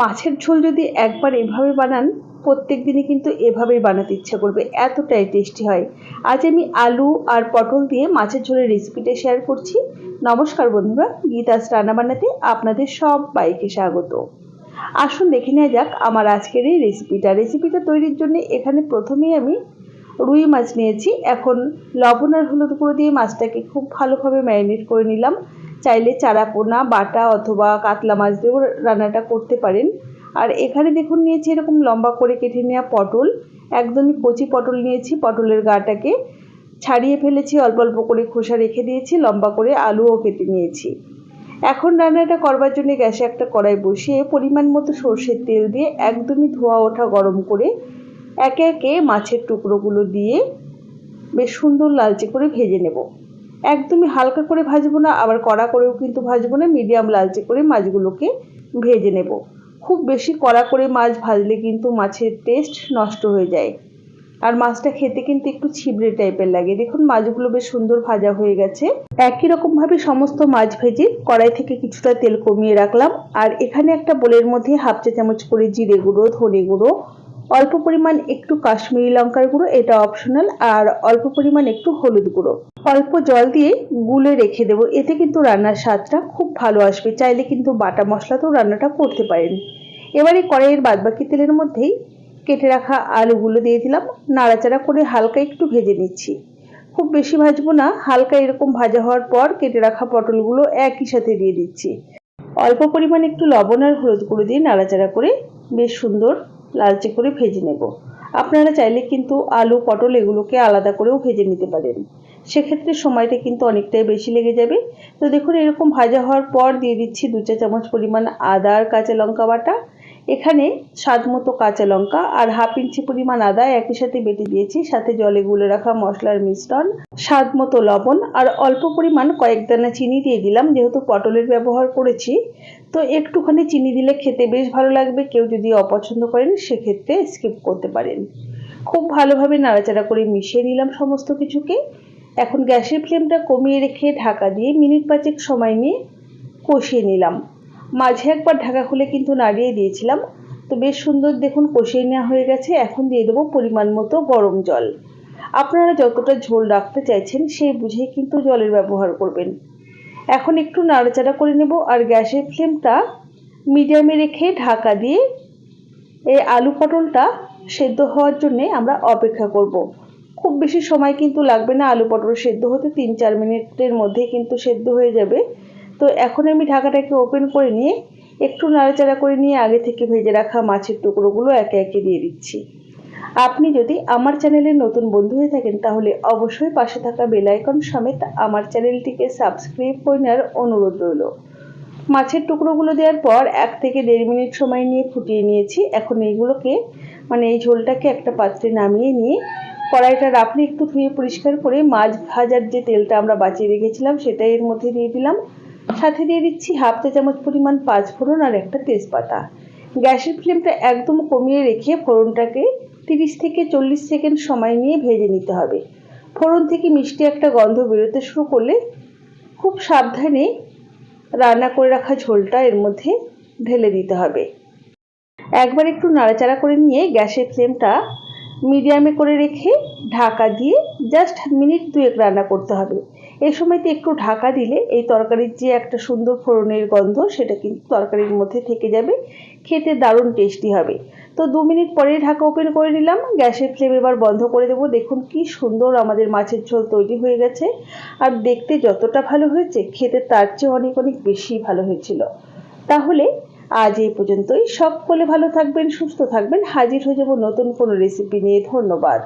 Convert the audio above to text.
মাছের ঝোল যদি একবার এভাবে বানান, প্রত্যেক দিনই কিন্তু এভাবেই বানাতে ইচ্ছা করবে, এতটাই টেস্টি হয়। আজ আমি আলু আর পটল দিয়ে মাছের ঝোলের রেসিপিটা শেয়ার করছি। নমস্কার বন্ধুরা, গীতাস রান্না বানাতে আপনাদের সব বাইকে স্বাগত। আসুন দেখে নেওয়া যাক আমার আজকের এই রেসিপিটা রেসিপিটা তৈরির জন্য এখানে প্রথমেই আমি রুই মাছ নিয়েছি। এখন লবণ আর হলুদ গুঁড়ো দিয়ে মাছটাকে খুব ভালোভাবে ম্যারিনেট করে নিলাম। চাইলে চারা পোনা বাটা অথবা কাতলা মাছ দিয়েও রান্নাটা করতে পারেন। আর এখানে দেখুন নিয়েছি এরকম লম্বা করে কেটে নেওয়া পটল। একদমই কচি পটল নিয়েছি, পটলের গাটাকে। ছাড়িয়ে ফেলেছি, অল্প অল্প করে খোসা রেখে দিয়েছি, লম্বা করে আলুও কেটে নিয়েছি। এখন রান্নাটা করবার জন্য গ্যাসে একটা কড়াই বসিয়ে পরিমাণ মতো সর্ষের তেল দিয়ে একদমই ধোয়া ওঠা গরম করে একে একে মাছের টুকরোগুলো দিয়ে বেশ সুন্দর লালচে করে ভেজে নেব। একদমই হালকা করে ভাজবো না, আবার কড়া করেও কিন্তু ভাজবো না মিডিয়াম লালচে করে মাছগুলোকে ভেজে নেব। খুব বেশি কড়া করে মাছ ভাজলে কিন্তু মাছের টেস্ট নষ্ট হয়ে যায়। আর মাছটা খেতে কিন্তু একটু ছিবড়ে টাইপের লাগে। দেখুন, মাছগুলো বেশ সুন্দর ভাজা হয়ে গেছে। একই রকমভাবে সমস্ত মাছ ভেজে কড়াই থেকে কিছুটা তেল কমিয়ে রাখলাম। আর এখানে একটা বোলের মধ্যে হাফ চা চামচ করে জিরে গুঁড়ো, ধনে গুঁড়ো অল্প পরিমাণ একটু কাশ্মীরি লঙ্কার গুঁড়ো, এটা অপশনাল আর অল্প পরিমাণ একটু হলুদ গুঁড়ো। অল্প জল দিয়ে গুলে রেখে দেবো, এতে কিন্তু রান্নার স্বাদটা খুব ভালো আসবে। চাইলে কিন্তু বাটা মশলাতেও রান্নাটা করতে পারেন। এবারে কড়াইয়ের বাদবাকি তেলের মধ্যেই কেটে রাখা আলুগুলো দিয়ে দিলাম। নাড়াচাড়া করে হালকা একটু ভেজে নিচ্ছি। খুব বেশি ভাজবো না, হালকা এরকম ভাজা হওয়ার পর কেটে রাখা পটলগুলো একই সাথে দিয়ে দিচ্ছি। অল্প পরিমাণ একটু লবণ আর হলুদ গুঁড়ো দিয়ে নাড়াচাড়া করে বেশ সুন্দর লালচে করে ভেজে নেব। আপনারা চাইলে কিন্তু আলু, পটল এগুলোকে আলাদা করেও ভেজে নিতে পারেন। সেক্ষেত্রে সময়টা কিন্তু অনেকটাই বেশি লেগে যাবে। তো দেখুন, এরকম ভাজা হওয়ার পর দিয়ে দিচ্ছি দু চা চামচ পরিমাণ আদা আর কাঁচা লঙ্কা বাটা। এখানে স্বাদ মতো কাঁচা লঙ্কা আর হাফ ইঞ্চি পরিমাণ আদা একই সাথে বেটে দিয়েছি, সাথে জলে গুলে রাখা মশলার মিশ্রণ স্বাদ মতো লবণ আর অল্প পরিমাণ কয়েক দানা চিনি দিয়ে দিলাম, যেহেতু পটলের ব্যবহার করেছি। তো একটুখানি চিনি দিলে খেতে বেশ ভালো লাগবে, কেউ যদি অপছন্দ করেন সেক্ষেত্রে স্কিপ করতে পারেন। খুব ভালোভাবে নাড়াচাড়া করে মিশিয়ে নিলাম সমস্ত কিছুকে। এখন গ্যাসের ফ্লেমটা কমিয়ে রেখে ঢাকা দিয়ে মিনিট পাঁচেক সময় নিয়ে কষিয়ে নিলাম। মাঝে একবার ঢাকা খুলে কিন্তু নাড়িয়ে দিয়েছিলাম। তো বেশ সুন্দর দেখুন কষিয়ে নেওয়া হয়ে গেছে। এখন দিয়ে দেবো পরিমাণ মতো গরম জল। আপনারা যতটা ঝোল রাখতে চাইছেন সেই বুঝেই কিন্তু জলের ব্যবহার করবেন। এখন একটু নাড়াচাড়া করে নেব আর গ্যাসের ফ্লেমটা মিডিয়ামে রেখে ঢাকা দিয়ে এই আলু পটলটা সেদ্ধ হওয়ার জন্যে আমরা অপেক্ষা করব। খুব বেশি সময় কিন্তু লাগবে না আলু পটল সেদ্ধ হতে তিন চার মিনিটের মধ্যে কিন্তু সেদ্ধ হয়ে যাবে। তো এখন আমি ঢাকাটাকে ওপেন করে নিয়ে একটু নাড়াচাড়া করে নিয়ে আগে থেকে ভেজে রাখা মাছের টুকরোগুলো একে একে দিয়ে দিচ্ছি। আপনি যদি আমার চ্যানেলের নতুন বন্ধু হয়ে থাকেন তাহলে অবশ্যই পাশে থাকা বেলাইকন সমেত আমার চ্যানেলটিকে সাবস্ক্রাইব করে নেওয়ার অনুরোধ রইল। মাছের টুকরোগুলো দেওয়ার পর এক থেকে দেড় মিনিট সময় নিয়ে ফুটিয়ে নিয়েছি। এখন এইগুলোকে মানে এই ঝোলটাকে একটা পাত্রে নামিয়ে নিয়ে কড়াইটা রাফলি একটু ধুয়ে পরিষ্কার করে মাছ ভাজার যে তেলটা আমরা বাঁচিয়ে রেখেছিলাম সেটা এর মধ্যে দিয়ে দিলাম। সাথে দিয়ে দিচ্ছি হাফ চা চামচ পরিমাণ পাঁচ ফোড়ন আর একটা তেজপাতা। গ্যাসের ফ্লেমটা একদম কমিয়ে রেখে ফোড়নটাকে তিরিশ থেকে চল্লিশ সেকেন্ড সময় নিয়ে ভেজে নিতে হবে। ফোড়ন থেকে মিষ্টি একটা গন্ধ বেরোতে শুরু করলে খুব সাবধানে রান্না করে রাখা ঝোলটা এর মধ্যে ঢেলে দিতে হবে। একবার একটু নাড়াচাড়া করে নিয়ে গ্যাসের ফ্লেমটা মিডিয়ামে করে রেখে ঢাকা দিয়ে জাস্ট মিনিট দুয়েক রান্না করতে হবে। এই সময়তে একটু ঢাকা দিলে এই তরকারির যে একটা সুন্দর ফোড়নের গন্ধ, সেটা কিন্তু তরকারির মধ্যে থেকে যাবে। খেতে দারুণ টেস্টি হবে। তো দু মিনিট পরে ঢাকা ওপেন করে নিলাম। গ্যাসের ফ্লেম এবার বন্ধ করে দেবো। দেখুন কি সুন্দর আমাদের মাছের ঝোল তৈরি হয়ে গেছে। আর দেখতে যতটা ভালো হয়েছে, খেতে তার চেয়ে অনেক অনেক বেশি ভালো হয়েছিল। তাহলে আজ এই পর্যন্তই। সকলে ভালো থাকবেন, সুস্থ থাকবেন। হাজির হয়ে যাব নতুন কোনো রেসিপি নিয়ে। ধন্যবাদ।